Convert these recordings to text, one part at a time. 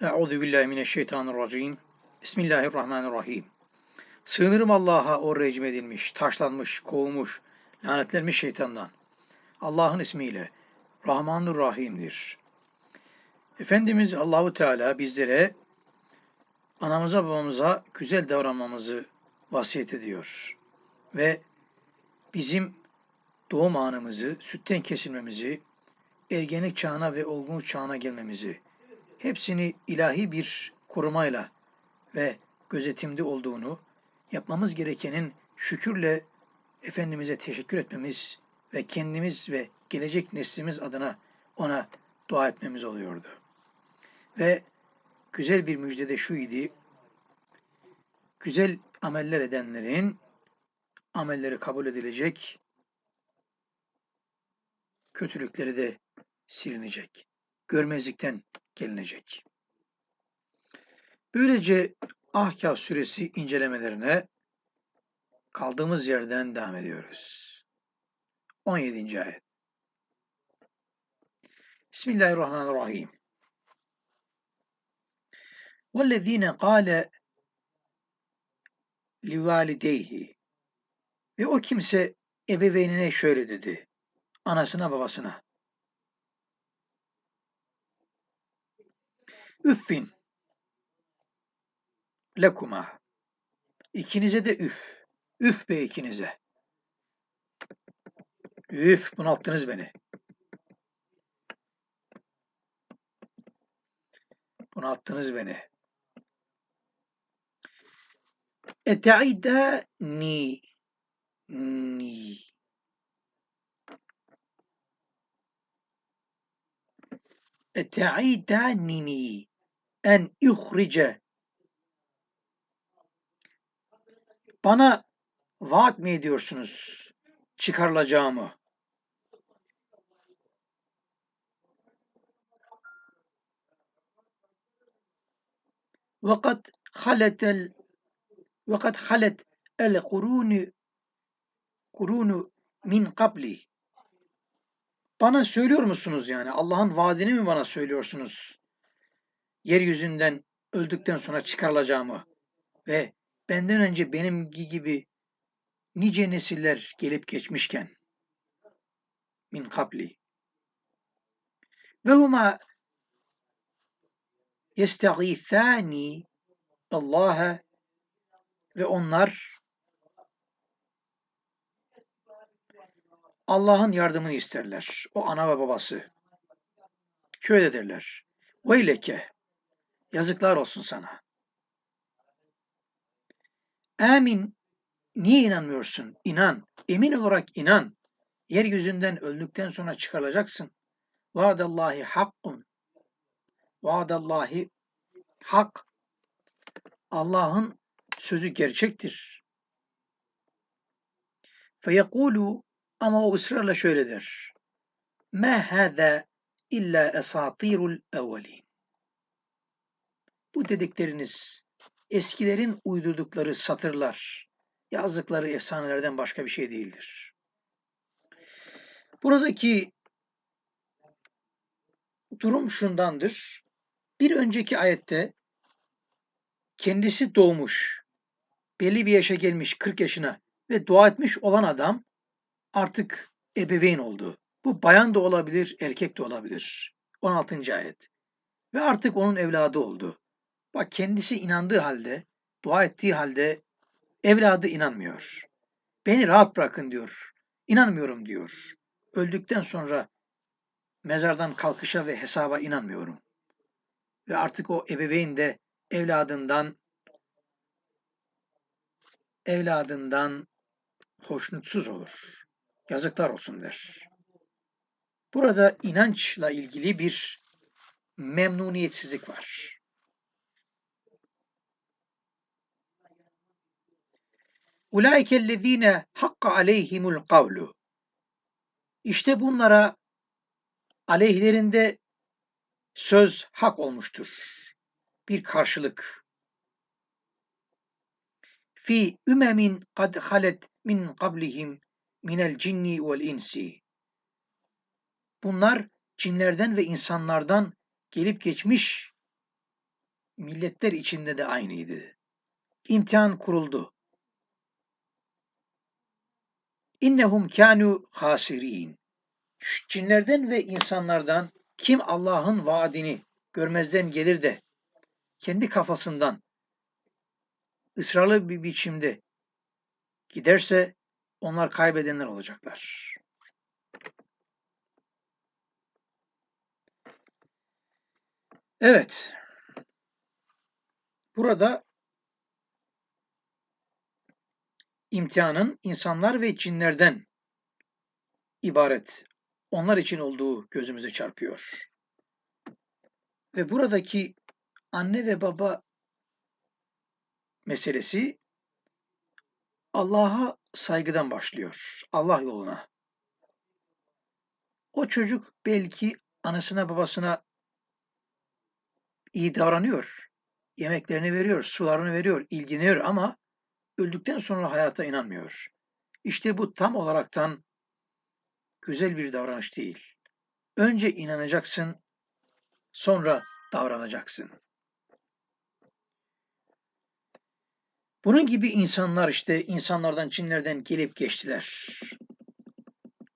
Euzu billahi mineşşeytanirracim. Bismillahirrahmanirrahim. Sığınırım Allah'a o rejim edilmiş, taşlanmış, kovulmuş, lanetlenmiş şeytandan. Allah'ın ismiyle Rahmanur Rahim'dir. Efendimiz Allahu Teala bizlere anamıza babamıza güzel davranmamızı vasiyet ediyor. Ve bizim doğum anımızı, sütten kesilmemizi, ergenlik çağına ve olgunluk çağına gelmemizi, hepsini ilahi bir korumayla ve gözetimde olduğunu, yapmamız gerekenin şükürle Efendimiz'e teşekkür etmemiz ve kendimiz ve gelecek neslimiz adına ona dua etmemiz oluyordu. Ve güzel bir müjde de şu idi. Güzel ameller edenlerin amelleri kabul edilecek, kötülükleri de silinecek. Görmezlikten gelinecek. Böylece Ahkaf suresi incelemelerine kaldığımız yerden devam ediyoruz. 17. ayet. Bismillahirrahmanirrahim. وَالَّذ۪ينَ قَالَ livalideyhi ve o kimse ebeveynine şöyle dedi. Anasına babasına. Üffin lekuma. İkinize de üf. Üf be ikinize. Üf bunalttınız beni. Bunalttınız beni. Ete'ida ni ni Ete'ida nini en ihrice Bana vaat mi ediyorsunuz çıkarılacağımı? Vakat haletel vakat halet el kurunu kurunu min kabli. Bana söylüyor musunuz yani? Allah'ın vaadini mi bana söylüyorsunuz? Yeryüzünden öldükten sonra çıkarılacağımı ve benden önce benim gibi nice nesiller gelip geçmişken min kabli ve huma yestagifani Allah'a ve onlar Allah'ın yardımını isterler. O ana ve babası. Şöyle derler. Veyleke. Yazıklar olsun sana. Amin. Niye inanmıyorsun? İnan. Emin olarak inan. Yeryüzünden öldükten sonra çıkarılacaksın. Vaadallahi hakkun. Vaadallahi hak. Allah'ın sözü gerçektir. Feyekulu ama o ısrarla şöyle der. Ma hâzâ illa esatirul evvelin. Bu dedikleriniz eskilerin uydurdukları satırlar, yazdıkları efsanelerden başka bir şey değildir. Buradaki durum şundandır. Bir önceki ayette kendisi doğmuş, belli bir yaşa gelmiş 40 yaşına ve dua etmiş olan adam artık ebeveyn oldu. Bu bayan da olabilir, erkek de olabilir. 16. ayet. Ve artık onun evladı oldu. Bak kendisi inandığı halde, dua ettiği halde evladı inanmıyor. Beni rahat bırakın diyor. İnanmıyorum diyor. Öldükten sonra mezardan kalkışa ve hesaba inanmıyorum. Ve artık o ebeveyn de evladından evladından hoşnutsuz olur. Yazıklar olsun der. Burada inançla ilgili bir memnuniyetsizlik var. Ulaikellezine hakka aleyhimul kavlu. İşte bunlara aleyhlerinde söz hak olmuştur. Bir karşılık. Fi ümemin kad halet min kablihim minel cinni vel. Bunlar cinlerden ve insanlardan gelip geçmiş milletler içinde de aynıydı. İmtihan kuruldu. İnnehum kânû hasirin. Cinlerden ve insanlardan kim Allah'ın vaadini görmezden gelir de kendi kafasından ısrarlı bir biçimde giderse onlar kaybedenler olacaklar. Evet. Burada imtihanın insanlar ve cinlerden ibaret onlar için olduğu gözümüze çarpıyor. Ve buradaki anne ve baba meselesi Allah'a saygıdan başlıyor. Allah yoluna. O çocuk belki anasına babasına iyi davranıyor. Yemeklerini veriyor, sularını veriyor, ilgileniyor ama öldükten sonra hayata inanmıyor. İşte bu tam olaraktan güzel bir davranış değil. Önce inanacaksın, sonra davranacaksın. Bunun gibi insanlar işte insanlardan, Çinlerden gelip geçtiler.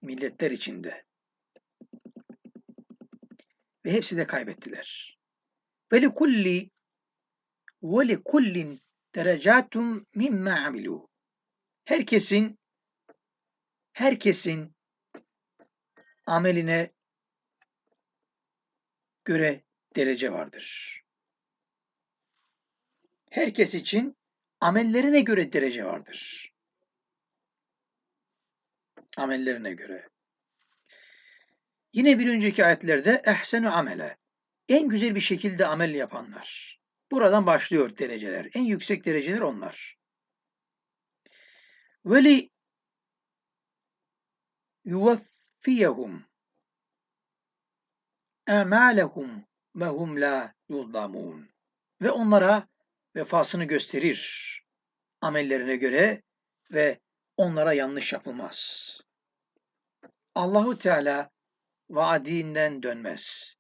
Milletler içinde. Ve hepsi de kaybettiler. Ve li kulli ve li kullin derecatun mimma amilu. Herkesin herkesin ameline göre derece vardır. Herkes için amellerine göre derece vardır. Amellerine göre. Yine bir önceki ayetlerde ehsenu amele. En güzel bir şekilde amel yapanlar. Buradan başlıyor dereceler. En yüksek dereceler onlar. Veli yuvaffiyehum emalehum ve hum la yuzlamun. Ve onlara vefasını gösterir amellerine göre ve onlara yanlış yapılmaz. Allahu Teala vaadinden dönmez.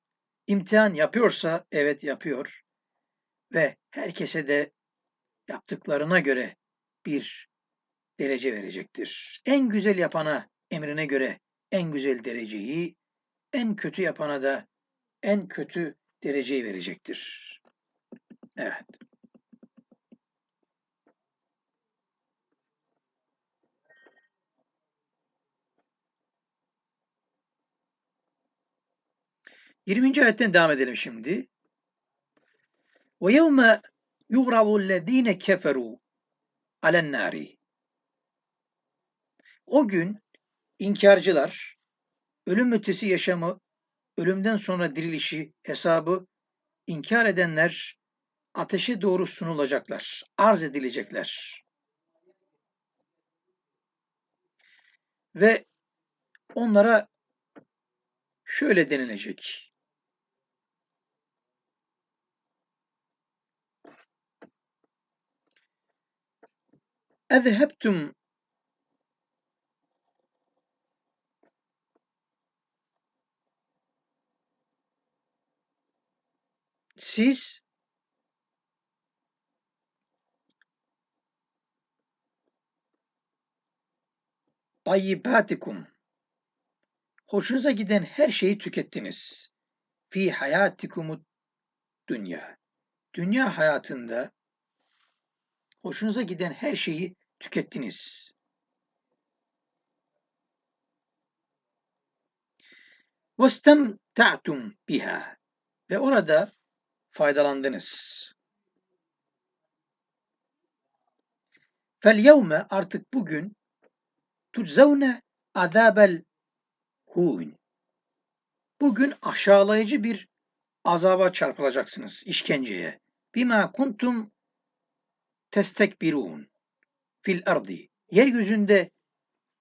İmtihan yapıyorsa evet yapıyor ve herkese de yaptıklarına göre bir derece verecektir. En güzel yapana emrine göre en güzel dereceyi, en kötü yapana da en kötü dereceyi verecektir. Evet. Yirminci ayetten devam edelim şimdi. Ve yevme yuğravu lezine keferu alen nari. O gün inkarcılar ölüm ötesi yaşamı, ölümden sonra dirilişi, hesabı inkar edenler ateşe doğru sunulacaklar, arz edilecekler. Ve onlara şöyle denilecek. اذهبتم siz tayyibatikum hoşunuza giden her şeyi tükettiniz. Fi hayatikumut dünya. Dünya hayatında hoşunuza giden her şeyi tükettiniz. وَاسْتَمْتَعْتُمْ biha Ve orada faydalandınız. فَالْيَوْمَ Artık bugün tuczavne azabel hun. Bugün aşağılayıcı bir azaba çarpılacaksınız, işkenceye. Bima kuntum testekbirun fil ardi. Yeryüzünde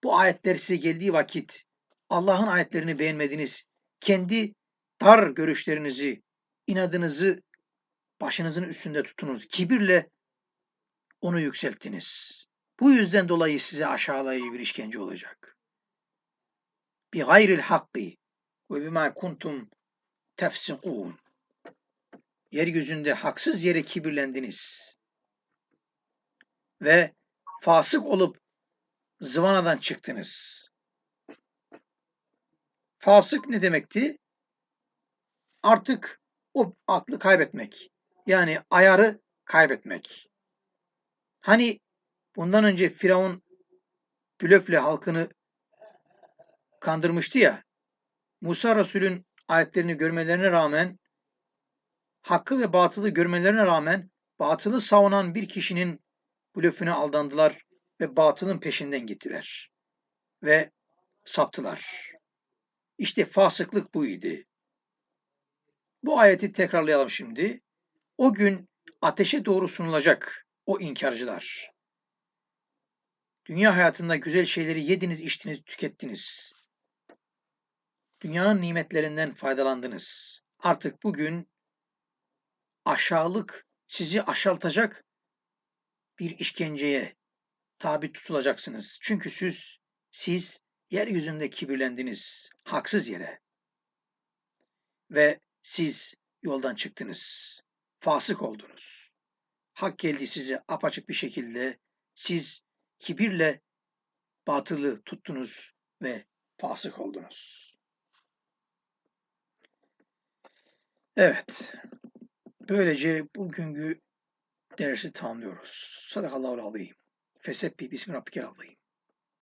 bu ayetler size geldiği vakit Allah'ın ayetlerini beğenmediniz. Kendi dar görüşlerinizi, inadınızı başınızın üstünde tutunuz. Kibirle onu yükselttiniz. Bu yüzden dolayı size aşağılayıcı bir işkence olacak. Bi gayril hakki ve bima kuntum tefsikun. yeryüzünde haksız yere kibirlendiniz ve fasık olup zıvanadan çıktınız. Fasık ne demekti? Artık o aklı kaybetmek. Yani ayarı kaybetmek. Hani bundan önce Firavun blöfle halkını kandırmıştı ya. Musa Resul'ün ayetlerini görmelerine rağmen hakkı ve batılı görmelerine rağmen batılı savunan bir kişinin blöfüne aldandılar ve batılın peşinden gittiler. Ve saptılar. İşte fasıklık bu idi. Bu ayeti tekrarlayalım şimdi. O gün ateşe doğru sunulacak o inkarcılar. Dünya hayatında güzel şeyleri yediniz, içtiniz, tükettiniz. Dünyanın nimetlerinden faydalandınız. Artık bugün aşağılık sizi aşaltacak bir işkenceye tabi tutulacaksınız. Çünkü siz, siz yeryüzünde kibirlendiniz haksız yere. Ve siz yoldan çıktınız. Fasık oldunuz. Hak geldi size apaçık bir şekilde. Siz kibirle batılı tuttunuz ve fasık oldunuz. Evet. Böylece bugünkü dersi tamamlıyoruz. Sadakallahu aleyhim. Fesebbi bismi rabbikel azim.